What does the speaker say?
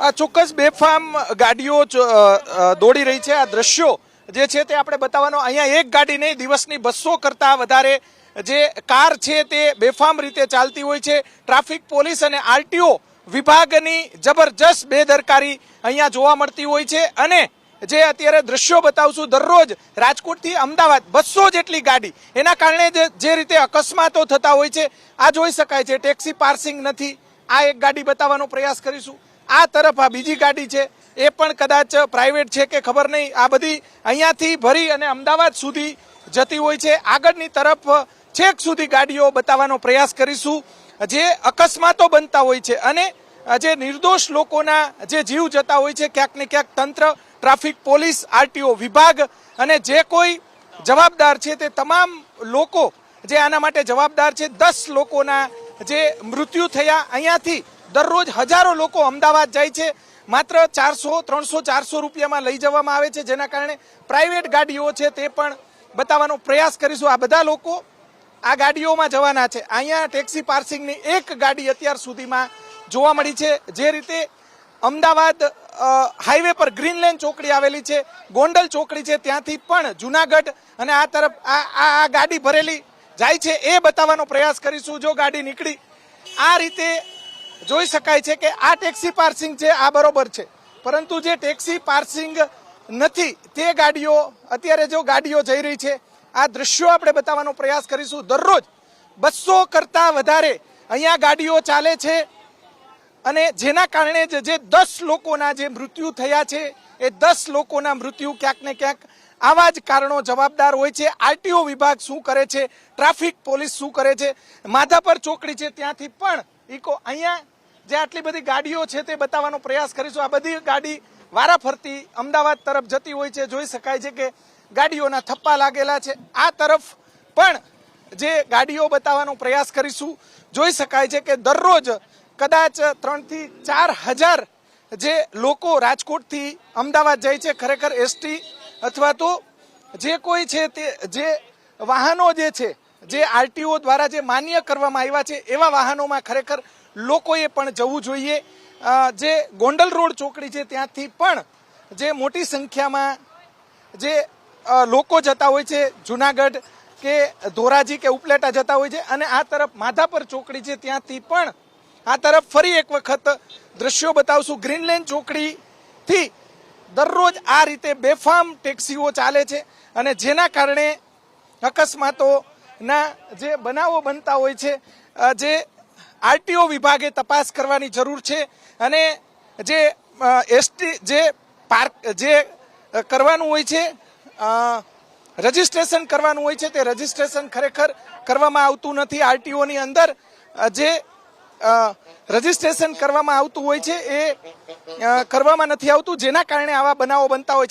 આ ચોક્કસ બેફામ ગાડીઓ દોડી રહી છે. આ દ્રશ્યો જે છે તે આપણે બતાવવાનો. અહીંયા એક ગાડી નહીં, દિવસની બસો કરતા વધારે જે કાર છે તે બેફામ રીતે ચાલતી હોય છે. ટ્રાફિક પોલીસ અને આરટીઓ વિભાગની જબરજસ્ત બેદરકારી અહીંયા જોવા મળતી હોય છે. અને જે અત્યારે દ્રશ્યો બતાવશું, દરરોજ રાજકોટથી અમદાવાદ બસો જેટલી ગાડી, એના કારણે જે રીતે અકસ્માતો થતા હોય છે, આ જોઈ શકાય છે. ટેક્સી પાર્સિંગ નથી. આ એક ગાડી બતાવવાનો પ્રયાસ કરીશું. આ તરફ આ બીજી ગાડી છે. એ પણ કદાચ પ્રાઇવેટ છે કે ખબર નહીં. આ બધી અહીંયાથી ભરી અને અમદાવાદ સુધી જતી હોય છે. આગળની તરફ છેક સુધી ગાડીઓ બતાવવાનો પ્રયાસ કરીશું. જે અકસ્માતો બનતા હોય છે અને જે નિર્દોષ લોકોના જે જીવ જતા હોય છે, ક્યાંક ને ક્યાંક તંત્ર, ટ્રાફિક પોલીસ, આરટીઓ વિભાગ અને જે કોઈ જવાબદાર છે તે તમામ લોકો જે આના માટે જવાબદાર છે, દસ લોકોના જે મૃત્યુ થયા. અહીંયાથી દરરોજ હજારો લોકો અમદાવાદ જાય છે. માત્ર ચારસો, ત્રણસો, ચારસો રૂપિયામાં લઈ જવામાં આવે છે. જેના કારણે પ્રાઇવેટ ગાડીઓ છે તે પણ બતાવવાનો પ્રયાસ કરીશું. આ બધા લોકો આ ગાડીઓમાં જવાના છે. અહીંયા ટેક્સી પાર્સિંગની એક ગાડી અત્યાર સુધીમાં જોવા મળી છે. જે રીતે અમદાવાદ હાઈવે પર ગ્રીન લેન ચોકડી આવેલી છે. ગોંડલ ચોકડી છે. ત્યાંથી પણ જુનાગઢ અને આ તરફ આ આ ગાડી ભરેલી જાય છે. એ બતાવવાનો પ્રયાસ કરીશું. જો ગાડી નીકળી, આ રીતે જોઈ શકાય છે કે આ ટેક્સી પાર્સિંગ છે, આ બરોબર છે. પરંતુ જે ટેક્સી પાર્સિંગ નથી, તે ગાડીઓ, અત્યારે જો ગાડીઓ જઈ રહી છે, આ દ્રશ્યો આપણે બતાવવાનો પ્રયાસ કરીશું. દરરોજ બસો કરતા વધારે અહીંયા ગાડીઓ ચાલે છે અને જેના કારણે જ દસ લોકોના જે મૃત્યુ થયા છે, એ દસ લોકોના મૃત્યુ ક્યાંક ને ક્યાંક આવા જ કારણો જવાબદાર હોય છે. આરટીઓ વિભાગ શું કરે છે? ટ્રાફિક પોલીસ શું કરે છે? માધાપર ચોકડી છે, ત્યાંથી પણ ઇકો અહીંયા જે આટલી બધી ગાડીઓ છે તે બતાવવાનો પ્રયાસ કરીશું. આ બધી ગાડી વારાફરતી અમદાવાદ તરફ જતી હોય છે. જોઈ શકાય છે કે ગાડીઓના થપ્પા લાગેલા છે. આ તરફ પણ જે ગાડીઓ બતાવવાનો પ્રયાસ કરીશું. જોઈ શકાય છે કે દરરોજ કદાચ ત્રણથી ચાર હજાર જે લોકો રાજકોટથી અમદાવાદ જાય છે, ખરેખર એસટી અથવા તો જે કોઈ છે તે જે વાહનો જે છે જે આરટીઓ દ્વારા જે માન્ય કરવામાં આવ્યા છે એવા વાહનોમાં ખરેખર લોકોએ પણ જવું જોઈએ. જે ગોંડલ રોડ ચોકડી છે ત્યાંથી પણ જે મોટી સંખ્યામાં જે લોકો જતા હોય છે, જુનાગઢ કે ધોરાજી કે ઉપલેટા જતા હોય છે અને આ તરફ માધાપર ચોકડી છે ત્યાંથી પણ આ તરફ ફરી એક વખત દ્રશ્યો બતાવશું. ગ્રીનલેન્ડ ચોકડીથી દરરોજ આ રીતે બેફામ ટેક્સીઓ ચાલે છે અને જેના કારણે અકસ્માતોના જે બનાવો બનતા હોય છે જે આરટીઓ વિભાગે તપાસ કરવાની જરૂર છે અને જે એસટી, જે પાર્ક, જે કરવાનું હોય છે રજીસ્ટ્રેશન કરવાનું હોય છે, તે રજીસ્ટ્રેશન ખરેખર કરવામાં આવતું નથી. આરટીઓની અંદર જે રજીસ્ટ્રેશન કરવામાં આવતું હોય છે, એ કરવામાં નથી આવતું. જેના કારણે આવા બનાવો બનતા હોય છે.